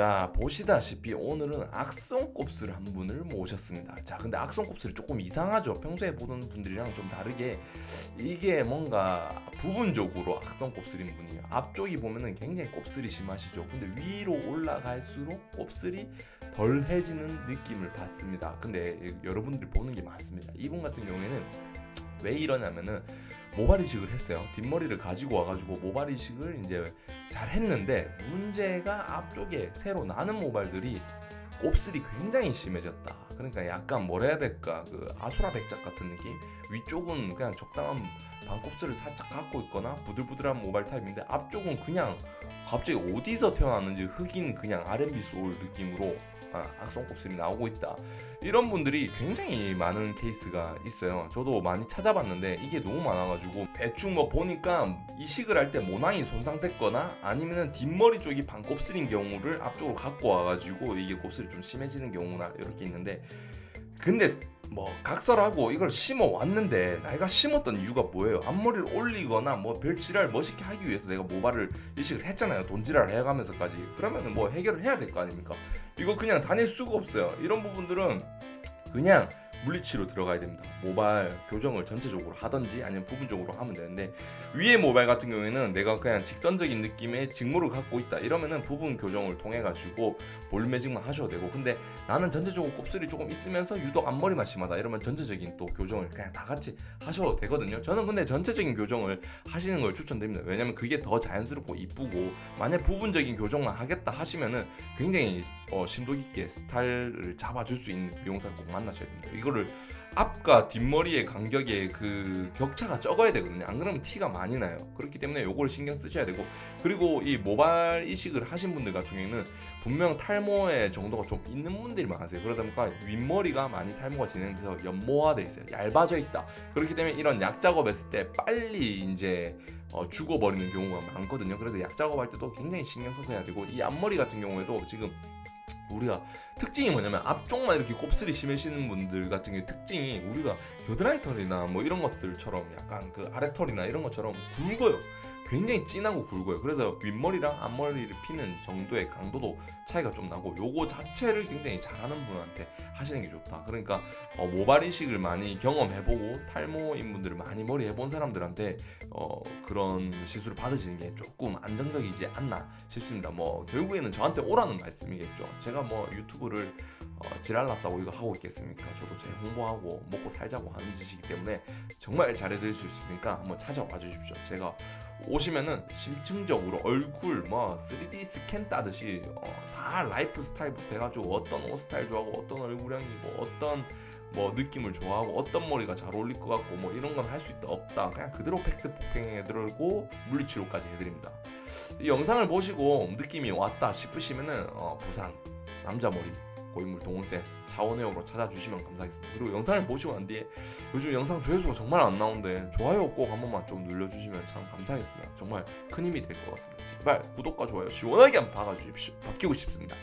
자 보시다시피 오늘은 악성곱슬 한 분을 모셨습니다. 자 근데 악성곱슬이 조금 이상하죠. 평소에 보는 분들이랑 좀 다르게 이게 뭔가 부분적으로 악성곱슬인 분이에요. 앞쪽이 보면은 굉장히 곱슬이 심하시죠. 근데 위로 올라갈수록 곱슬이 덜해지는 느낌을 받습니다. 근데 여러분들이 보는 게 맞습니다. 이분 같은 경우에는 왜 이러냐면은 모발 이식을 했어요. 뒷머리를 가지고 와가지고 모발 이식을 이제 잘 했는데 문제가 앞쪽에 새로 나는 모발들이 곱슬이 굉장히 심해졌다. 그러니까 약간 뭐라 해야 될까 그 아수라 백작 같은 느낌. 위쪽은 그냥 적당한 반곱슬을 살짝 갖고 있거나 부들부들한 모발 타입인데 앞쪽은 그냥 갑자기 어디서 태어났는지 흑인 그냥 R&B 소울 느낌으로 아, 악성 곱슬이 나오고 있다. 이런 분들이 굉장히 많은 케이스가 있어요. 저도 많이 찾아봤는데 이게 너무 많아가지고 대충 뭐 보니까 이식을 할 때 모낭이 손상됐거나 아니면은 뒷머리 쪽이 반곱슬인 경우를 앞쪽으로 갖고 와가지고 이게 곱슬이 좀 심해지는 경우나 이렇게 있는데 근데 뭐 각설하고 이걸 심어 왔는데 내가 심었던 이유가 뭐예요? 앞머리를 올리거나 뭐 별 지랄 멋있게 하기 위해서 내가 모발을 이식을 했잖아요. 돈 지랄 해가면서까지 그러면은 뭐 해결을 해야 될 거 아닙니까? 이거 그냥 다닐 수가 없어요. 이런 부분들은 그냥 물리치료 들어가야 됩니다. 모발 교정을 전체적으로 하든지 아니면 부분적으로 하면 되는데 위에 모발 같은 경우에는 내가 그냥 직선적인 느낌의 직모를 갖고 있다 이러면은 부분 교정을 통해 가지고 볼 매직만 하셔도 되고 근데 나는 전체적으로 곱슬이 조금 있으면서 유독 앞머리만 심하다 이러면 전체적인 또 교정을 그냥 다 같이 하셔도 되거든요. 저는 근데 전체적인 교정을 하시는 걸 추천드립니다. 왜냐면 그게 더 자연스럽고 이쁘고 만약 부분적인 교정만 하겠다 하시면은 굉장히 어, 심도 깊게 스타일을 잡아줄 수 있는 미용사를 꼭 만나셔야 됩니다. 이 거를 앞과 뒷머리의 간격의 그 격차가 적어야 되거든요. 안 그러면 티가 많이 나요. 그렇기 때문에 요거를 신경 쓰셔야 되고 그리고 이 모발 이식을 하신 분들 같은 경우에는 분명 탈모의 정도가 좀 있는 분들이 많으세요. 그러다 보니까 윗머리가 많이 탈모가 진행돼서 연모화돼 있어요. 얇아져 있다. 그렇기 때문에 이런 약 작업했을 때 빨리 이제 어, 죽어버리는 경우가 많거든요. 그래서 약 작업할 때도 굉장히 신경 써서 해야 되고 이 앞머리 같은 경우에도 지금 우리가 특징이 뭐냐면 앞쪽만 이렇게 곱슬이 심해지는 분들 같은 경우 특징이 우리가 겨드랑이 털이나 뭐 이런 것들처럼 약간 그 아래 털이나 이런 것처럼 굵어요. 굉장히 진하고 굵어요. 그래서 윗머리랑 앞머리를 피는 정도의 강도도 차이가 좀 나고 요거 자체를 굉장히 잘하는 분한테 하시는 게 좋다. 그러니까 어, 모발 이식을 많이 경험해보고 탈모인 분들을 많이 머리 해본 사람들한테 어, 그런 시술을 받으시는 게 조금 안정적이지 않나 싶습니다. 뭐 결국에는 저한테 오라는 말씀이겠죠. 제가 뭐 유튜브를 어, 지랄났다고 이거 하고 있겠습니까? 저도 제 홍보하고 먹고 살자고 하는 짓이기 때문에 정말 잘해드릴 수 있으니까 한번 찾아와 주십시오. 제가 오시면은 심층적으로 얼굴 뭐 3D 스캔 따듯이 어, 다 라이프 스타일부터 해가지고 어떤 옷 스타일 좋아하고 어떤 얼굴형이고 어떤 뭐 느낌을 좋아하고 어떤 머리가 잘 어울릴 것 같고 뭐 이런 건 할 수 있다 없다 그냥 그대로 팩트 폭행해 들고 물리치료까지 해드립니다. 이 영상을 보시고 느낌이 왔다 싶으시면은 어, 부산 남자 머리 고인물 동훈쌤 차원회원으로 찾아주시면 감사하겠습니다. 그리고 영상을 보시고 난 뒤에 요즘 영상 조회수가 정말 안 나오는데 좋아요 꼭 한 번만 좀 눌러주시면 참 감사하겠습니다. 정말 큰 힘이 될 것 같습니다. 제발 구독과 좋아요 시원하게 한번 박아주십시오. 바뀌고 싶습니다.